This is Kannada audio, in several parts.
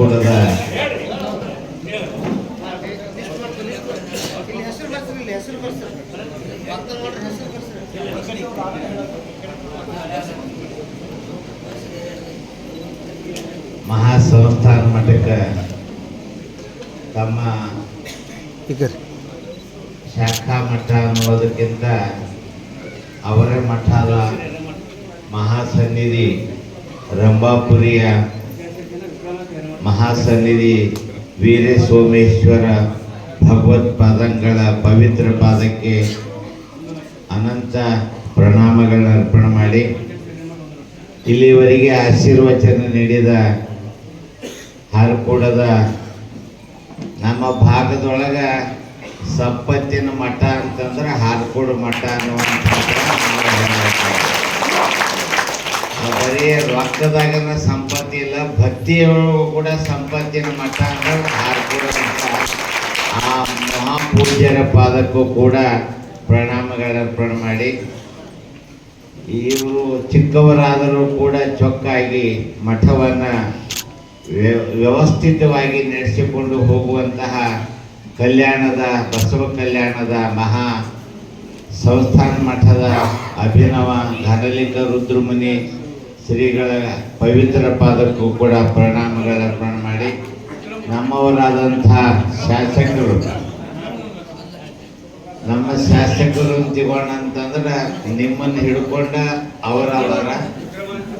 ನೋಡ್ರಿ ಹೆಸರು ಮಹಾಸಂಸ್ಥಾನ ಮಠಕ್ಕೆ ತಮ್ಮ ಶಾಖಾ ಮಠ ಅನ್ನೋದಕ್ಕಿಂತ ಅವರೇ ಮಠದ ಮಹಾಸನ್ನಿಧಿ ರಂಭಾಪುರಿಯ ಮಹಾಸನ್ನಿಧಿ ವೀರೇಸೋಮೇಶ್ವರ ಭಗವತ್ ಪಾದಂಗಳ ಪವಿತ್ರ ಪಾದಕ್ಕೆ ಅನಂತ ಪ್ರಣಾಮಗಳನ್ನು ಅರ್ಪಣೆ ಮಾಡಿ ಇಲ್ಲಿವರೆಗೆ ಆಶೀರ್ವಚನ ನೀಡಿದ ಹಾರ್ಕೂಡದ ನಮ್ಮ ಭಾಗದೊಳಗೆ ಸಂಪತ್ತಿನ ಮಠ ಅಂತಂದ್ರೆ ಹಾರ್ಕೋಡು ಮಠ ಅನ್ನುವಂಥ. ಬರೀ ರೊಕ್ಕದಾಗ ಸಂಪತ್ತಿ ಇಲ್ಲ ಭಕ್ತಿ ಕೂಡ ಸಂಪತ್ತಿನ ಮಠ ಆ ಮಹಾಪೂಜ್ಯರ ಪಾದಕ್ಕೂ ಕೂಡ ಪ್ರಣಾಮಗಳ ಅರ್ಪಣೆ ಮಾಡಿ. ಇವರು ಚಿಕ್ಕವರಾದರೂ ಕೂಡ ಚೊಕ್ಕಾಗಿ ಮಠವನ್ನು ವ್ಯವಸ್ಥಿತವಾಗಿ ನಡೆಸಿಕೊಂಡು ಹೋಗುವಂತಹ ಕಲ್ಯಾಣದ, ಬಸವ ಕಲ್ಯಾಣದ ಮಹಾ ಸಂಸ್ಥಾನ ಮಠದ ಅಭಿನವ ಘನಲಿಂಗ ರುದ್ರಮುನಿ ಶ್ರೀಗಳ ಪವಿತ್ರ ಪಾದಕ್ಕೂ ಕೂಡ ಪ್ರಣಾಮಗಳ ಅರ್ಪಣೆ ಮಾಡಿ ನಮ್ಮವರಾದಂಥ ಶಾಸಕರು. ನಮ್ಮ ಶಾಸಕರು ತಿಳ್ಕೊಂಡ ಅಂತಂದ್ರೆ ನಿಮ್ಮನ್ನು ಹಿಡ್ಕೊಂಡ ಅವರವರ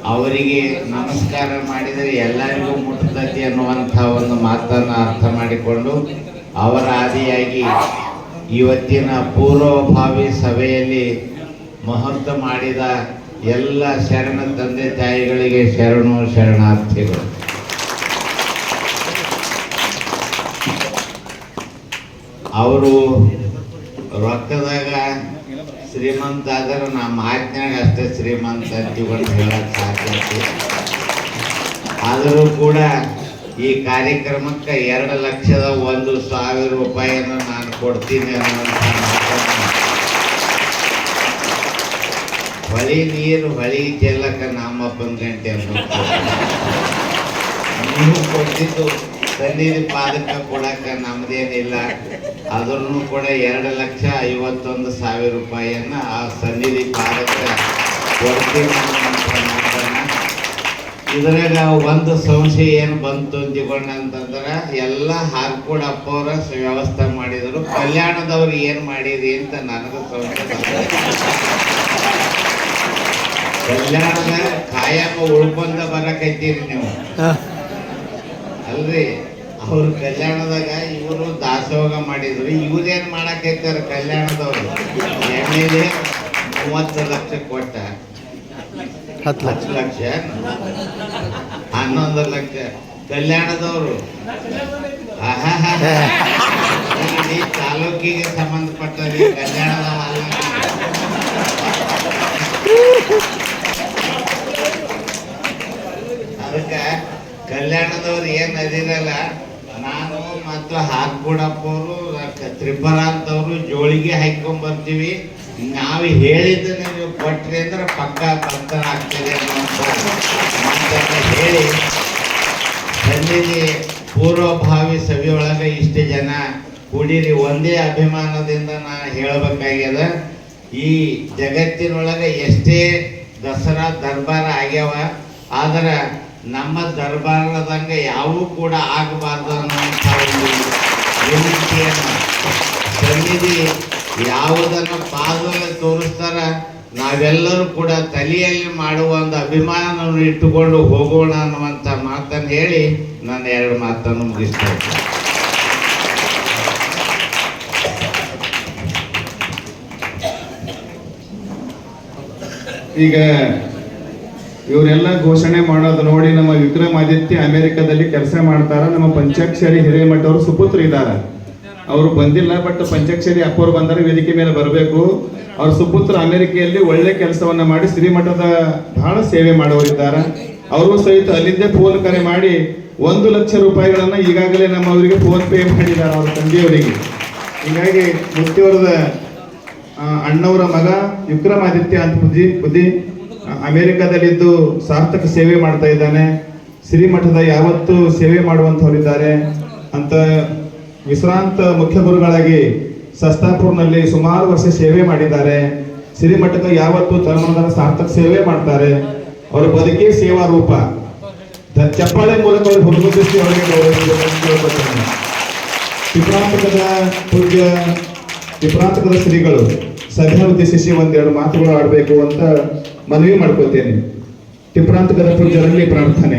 ಅವರಿಗೆ ನಮಸ್ಕಾರ ಮಾಡಿದರೆ ಎಲ್ಲರಿಗೂ ಮುಟ್ತತಿ ಅನ್ನುವಂಥ ಒಂದು ಮಾತನ್ನು ಅರ್ಥ ಮಾಡಿಕೊಂಡು ಅವರ ಆದಿಯಾಗಿ ಇವತ್ತಿನ ಪೂರ್ವಭಾವಿ ಸಭೆಯಲ್ಲಿ ಮಹತ್ವ ಮಾಡಿದ ಎಲ್ಲ ಶರಣ ತಂದೆ ತಾಯಿಗಳಿಗೆ ಶರಣು ಶರಣಾರ್ಥಿಗಳು. ಅವರು ರೊಕ್ಕದಾಗ ಶ್ರೀಮಂತ ಆದ್ರೆ ನಮ್ಮ ಮಾತಿನಾಗ ಅಷ್ಟೇ ಶ್ರೀಮಂತ ಅಂತೀವಂತ ಹೇಳಕ್ ಸಾಧ್ಯ ಆದರೂ ಕೂಡ ಈ ಕಾರ್ಯಕ್ರಮಕ್ಕೆ ಎರಡು ಲಕ್ಷದ ಒಂದು ಸಾವಿರ ರೂಪಾಯಿಯನ್ನು ನಾನು ಕೊಡ್ತೀನಿ ಅನ್ನುವಂಥ ಮಾತನ್ನ ಹೊಳಿ ನೀರು ಹೊಳಿ ಚೆಲ್ಲಕ್ಕ ನಮ್ಮ ಅಂತ ನೀವು ಕೊಟ್ಟಿದ್ದು ತಣ್ಣೀರು ಪಾದಕ ಕೊಡಕ ನಮ್ದೇನಿಲ್ಲ. ಅದ್ರೂ ಕೂಡ ಎರಡು ಲಕ್ಷ ಐವತ್ತೊಂದು ಸಾವಿರ ರೂಪಾಯಿಯನ್ನ ಆ ಸನ್ನಿಧಿ ಪಾದಕ ಕೊಡ್ತೀವಿ ಇದ್ರಾಗ ಒಂದು ಸಂಶಯ ಏನು ಬಂತು ಅಂತಿಕೊಂಡ ಅಂತಂದ್ರೆ, ಎಲ್ಲ ಹಾರ್ಕೋಡ್ ಅಪ್ಪವ್ರ ವ್ಯವಸ್ಥೆ ಮಾಡಿದ್ರು. ಕಲ್ಯಾಣದವ್ರು ಏನು ಮಾಡಿದ್ರಿ ಅಂತ ನನಗೆ ಸಂಶಯ ಕಲ್ಯಾಣದ ಕಾಯಕ ಉಳ್ಕೊಂಡ ಬರಕೈತೀರಿ ನೀವು. ಅಲ್ರಿ ಅವ್ರ ಕಲ್ಯಾಣದಾಗ ಇವರು ದಾಸೋಗ ಮಾಡಿದ್ರು ಇವ್ರೇನ್ ಮಾಡಕೈತಾರ ಕಲ್ಯಾಣದವ್ರು? ಎಣ್ಣೆಲೆ ಮೂವತ್ತು ಲಕ್ಷ ಕೊಟ್ಟ. ಹತ್ತು ಲಕ್ಷ. ಲಕ್ಷ? ಹನ್ನೊಂದು ಲಕ್ಷ. ಕಲ್ಯಾಣದವರು? ಈ ತಾಲೂಕಿಗೆ ಸಂಬಂಧಪಟ್ಟ ಕಲ್ಯಾಣದವ ಅಲ್ಲ. ಅದಕ್ಕೆ ಕಲ್ಯಾಣದವ್ರು ಏನ್ ಅದಿರಲ್ಲ ನಾನು ಮತ್ತು ಹಾಕ್ಬಿಡಪ್ಪವರು ತ್ರಿಪುರ ಅಂತವ್ರು ಜೋಳಿಗೆ ಹಾಕೊಂಡ್ ಬರ್ತೀವಿ ನಾವು ಹೇಳಿದ್ದನ್ನ ನೀವು ಕೊಟ್ರಿ ಅಂದ್ರೆ ಪಕ್ಕ ಭಕ್ತರ ಆಗ್ತದೆ ಅಂತ ಹೇಳಿ, ಸನ್ನಿಧಿ ಪೂರ್ವಭಾವಿ ಸಭೆಯೊಳಗೆ ಇಷ್ಟು ಜನ ಕೂಡಿರಿ. ಒಂದೇ ಅಭಿಮಾನದಿಂದ ನಾನು ಹೇಳಬೇಕಾಗ್ಯದ, ಈ ಜಗತ್ತಿನೊಳಗೆ ಎಷ್ಟೇ ದಸರಾ, ದರ್ಬಾರ ಆಗ್ಯಾವ, ಆದ್ರೆ ನಮ್ಮ ದರ್ಬಾರದಂಗೆ ಯಾವೂ ಕೂಡ ಆಗಬಾರ್ದು ಅನ್ನುವಂಥ ಒಂದು ವಿನಂತಿಯನ್ನು ಸನ್ನಿಧಿ ಯಾವುದನ್ನು ಪಾದದಲ್ಲಿ ತೋರಿಸ್ತಾರ, ನಾವೆಲ್ಲರೂ ಕೂಡ ತಲೆಯಲ್ಲಿ ಮಾಡುವ ಒಂದು ಅಭಿಮಾನವನ್ನು ಇಟ್ಟುಕೊಂಡು ಹೋಗೋಣ ಅನ್ನುವಂಥ ಮಾತನ್ನು ಹೇಳಿ ನನ್ನ ಎರಡು ಮಾತನ್ನು ಮುಗಿಸ್ತಾ ಇದ್ದೇನೆ. ಈಗ ಇವರೆಲ್ಲ ಘೋಷಣೆ ಮಾಡೋದು ನೋಡಿ ನಮ್ಮ ವಿಕ್ರಮಾದಿತ್ಯ ಅಮೆರಿಕದಲ್ಲಿ ಕೆಲಸ ಮಾಡ್ತಾರ. ನಮ್ಮ ಪಂಚಾಕ್ಷರಿ ಹಿರೇಮಠ ಅವರು ಸುಪುತ್ರ ಇದ್ದಾರೆ ಅವರು ಬಂದಿಲ್ಲ ಬಟ್ ಪಂಚಾಕ್ಷರಿ ಅಪ್ಪವ್ರು ಬಂದರೆ, ವೇದಿಕೆ ಮೇಲೆ ಬರಬೇಕು. ಅವ್ರ ಸುಪುತ್ರ ಅಮೆರಿಕೆಯಲ್ಲಿ ಒಳ್ಳೆ ಕೆಲಸವನ್ನ ಮಾಡಿ ಶ್ರೀಮಠದ ಬಹಳ ಸೇವೆ ಮಾಡೋರಿದ್ದಾರೆ ಅವರು ಸಹಿತ ಅಲ್ಲಿಂದೇ ಫೋನ್ ಕರೆ ಮಾಡಿ ಒಂದು ಲಕ್ಷ ರೂಪಾಯಿಗಳನ್ನ ಈಗಾಗಲೇ ನಮ್ಮ ಅವರಿಗೆ ಫೋನ್ ಪೇ ಮಾಡಿದ್ದಾರೆ ಅವ್ರ ತಂದೆಯವರಿಗೆ ಹೀಗಾಗಿ ಮುಖ್ಯವರದ ಅಣ್ಣವರ ಮಗ ವಿಕ್ರಮಾದಿತ್ಯ ಅಂತ ಬುದ್ಧಿ ಬುದ್ಧಿ. ಅಮೆರಿಕದಲ್ಲಿದ್ದು ಸಾರ್ಥಕ ಸೇವೆ ಮಾಡ್ತಾ ಇದ್ದಾನೆ. ಶ್ರೀಮಠದ ಯಾವತ್ತು ಸೇವೆ ಮಾಡುವಂಥವರಿದ್ದಾರೆ ಅಂತ ವಿಶ್ರಾಂತ ಮುಖ್ಯ ಗುರುಗಳಾಗಿ ಸಸ್ತಾಪುರ್ನಲ್ಲಿ ಸುಮಾರು ವರ್ಷ ಸೇವೆ ಮಾಡಿದ್ದಾರೆ. ಶ್ರೀಮಠಕ್ಕೆ ಯಾವತ್ತು ತನ್ನ ಸಾರ್ಥಕ ಸೇವೆ ಮಾಡ್ತಾರೆ. ಅವರ ಬದುಕೇ ಸೇವಾ ರೂಪ. ಚಪ್ಪಾಳೆ ಮೂಲಕ ಅವರು ಅವರಿಗೆ ಕೇಳ್ಕೊಳ್ತೇನೆ. ಪೂಜ್ಯ, ವಿಪ್ರಾಂತಕದ ಶ್ರೀಗಳು ಸಭೆ ಉದ್ದೇಶಿಸಿ ಒಂದೆರಡು ಮಾತುಗಳು ಆಡಬೇಕು ಅಂತ ಮನವಿ ಮಾಡ್ಕೋತೇನೆ ತ್ರಿಪುರಾಂತಕದ ಪೂಜ್ಯರಲ್ಲಿ ಪ್ರಾರ್ಥನೆ.